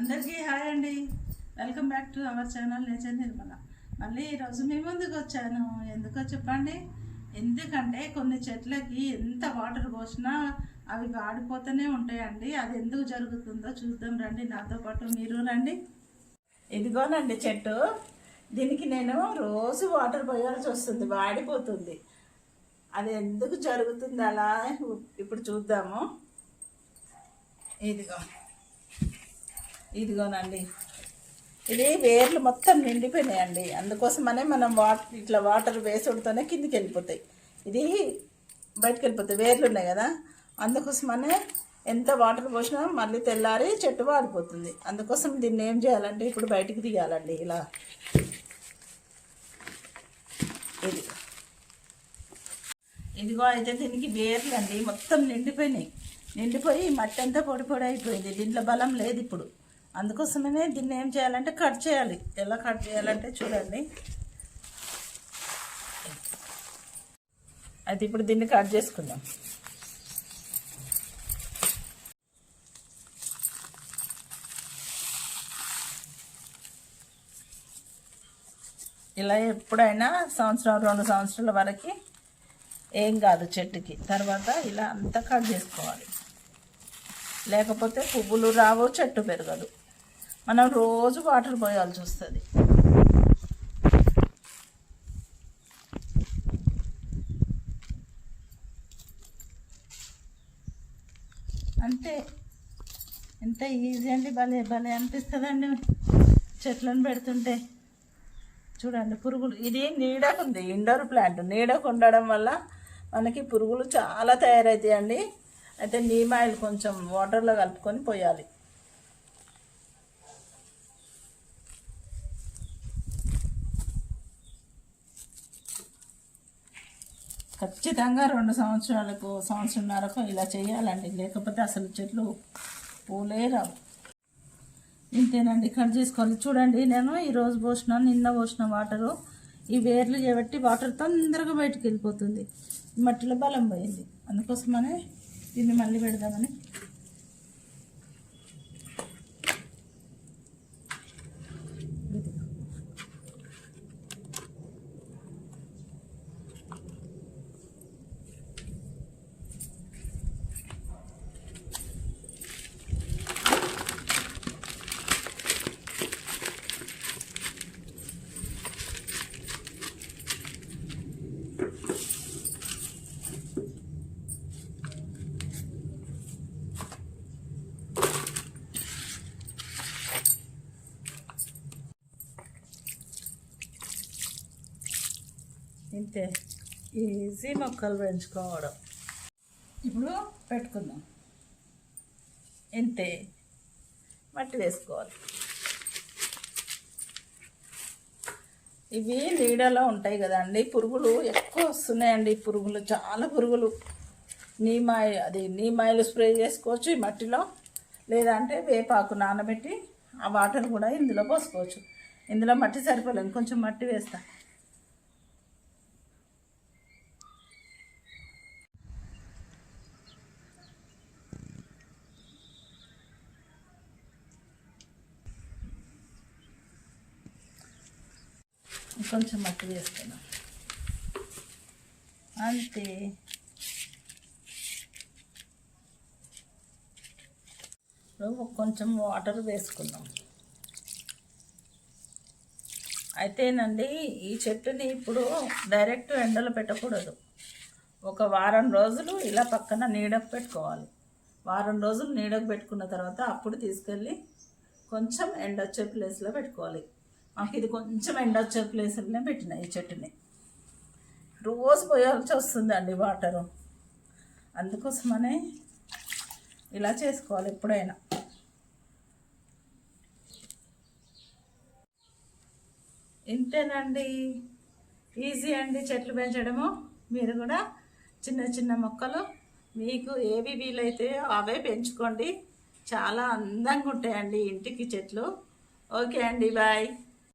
అందరికీ హాయ్ అండి. Welcome back to our channel nature Nirmala మళ్ళీ ఈరోజు మీ ముందుకు వచ్చాను. ఎందుకో చెప్పండి? ఎందుకంటే కొన్ని చెట్లకి ఎంత వాటర్ పోసినా అవి వాడిపోతూనే ఉంటాయండి. అది ఎందుకు జరుగుతుందో చూద్దాం రండి. నాతో పాటు మీరు రండి. ఇదిగోనండి చెట్టు. దీనికి నేను రోజు వాటర్ పోయాల్సి వస్తుంది. వాడిపోతుంది. అది ఎందుకు జరుగుతుంది అలా ఇప్పుడు చూద్దాము. ఇదిగో. ఇదిగోనండి. ఇది వేర్లు మొత్తం నిండిపోయినాయండి. అందుకోసమనే మనం వాటర్ ఇట్లా వాటర్ వేసుడితోనే కిందికి వెళ్ళిపోతాయి. ఇది బయటకు వెళ్ళిపోతాయి. వేర్లు ఉన్నాయి కదా. అందుకోసమనే ఎంత వాటర్ పోసినా మళ్ళీ తెల్లారి చెట్టు వాడిపోతుంది. అందుకోసం దీన్ని ఏం చేయాలంటే ఇప్పుడు బయటికి తీయాలండి. ఇలా. ఇది. ఇదిగో అయితే దీనికి వేర్లు అండి మొత్తం నిండిపోయినాయి. నిండిపోయి మట్టి అంతా పొడి పొడి అయిపోయింది. దీంట్లో బలం లేదు ఇప్పుడు. అందుకోసమే దీన్ని ఏం చేయాలంటే కట్ చేయాలి. ఎలా కట్ చేయాలంటే చూడండి. అయితే ఇప్పుడు దీన్ని కట్ చేసుకుందాం. ఇలా ఎప్పుడైనా సంవత్సరం రెండు సంవత్సరాల వరకు ఏం కాదు చెట్టుకి. తర్వాత ఇలా అంతా కట్ చేసుకోవాలి. లేకపోతే పువ్వులు రావు చెట్టు పెరగదు. మనం రోజు వాటర్ పోయాల్సి వస్తుంది. అంతే ఎంత ఈజీ అండి భలే భలే అనిపిస్తుందండి. చెట్లను పెడుతుంటే. చూడండి పురుగులు ఇది నీడకు ఉంది ఇండోర్ ప్లాంట్. నీడకు ఉండడం వల్ల మనకి పురుగులు చాలా తయారవుతాయండి అయితే నీమ్ ఆయిల్ కొంచెం వాటర్లో కలుపుకొని పోయాలి. ఖచ్చితంగా రెండు సంవత్సరాలకు సంవత్సరంన్నరకు ఇలా చేయాలండి. లేకపోతే అసలు చెట్లు పూలే రావు. ఇంతేనండి కట్ చేసుకోవాలి. చూడండి నేను ఈరోజు పోసిన నిన్న పోసిన వాటరు ఈ వేర్లు చేయబట్టి వాటర్ తొందరగా బయటకు వెళ్ళిపోతుంది. మట్టిలో బలం పోయింది. అందుకోసమనే దీన్ని మళ్ళీ పెడదామని ఇంతే. ఈజీ మొక్కలు పెంచుకోవడం ఇప్పుడు పెట్టుకుందాం. ఇంతే. మట్టి వేసుకోవాలి. ఇవి నీడలో ఉంటాయి కదండి పురుగులు ఎక్కువ వస్తున్నాయండి పురుగులు చాలా పురుగులు. నీమాయి అది నీమాయిలు స్ప్రే చేసుకోవచ్చు ఈ మట్టిలో లేదంటే వేపాకు నానబెట్టి ఆ వాటర్ కూడా ఇందులో పోసుకోవచ్చు. ఇందులో మట్టి సరిపోలేదు కొంచెం మట్టి వేస్తాను కొంచెం మట్టి వేస్తున్నాం అంతే. ఇప్పుడు కొంచెం వాటర్ వేసుకుందాం. అయితేనండి ఈ చెట్టుని ఇప్పుడు డైరెక్ట్ ఎండలో పెట్టకూడదు. ఒక వారం రోజులు ఇలా పక్కన నీడకు పెట్టుకోవాలి. వారం రోజులు నీడకు పెట్టుకున్న తర్వాత అప్పుడు తీసుకెళ్ళి కొంచెం ఎండ వచ్చే ప్లేస్లో పెట్టుకోవాలి. మాకు ఇది కొంచెం ఎండొచ్చే పెట్టిన ఈ చెట్టుని. రోజు పోయాల్సి వస్తుందండి వాటరు అందుకోసమనే ఇలా చేసుకోవాలి ఎప్పుడైనా. ఇంతేనండి. ఈజీ అండి చెట్లు పెంచడము. మీరు కూడా చిన్న చిన్న మొక్కలు మీకు ఏవి వీలైతే అవే పెంచుకోండి. చాలా అందంగా ఉంటాయండి ఇంటికి చెట్లు. ఓకే అండి బాయ్.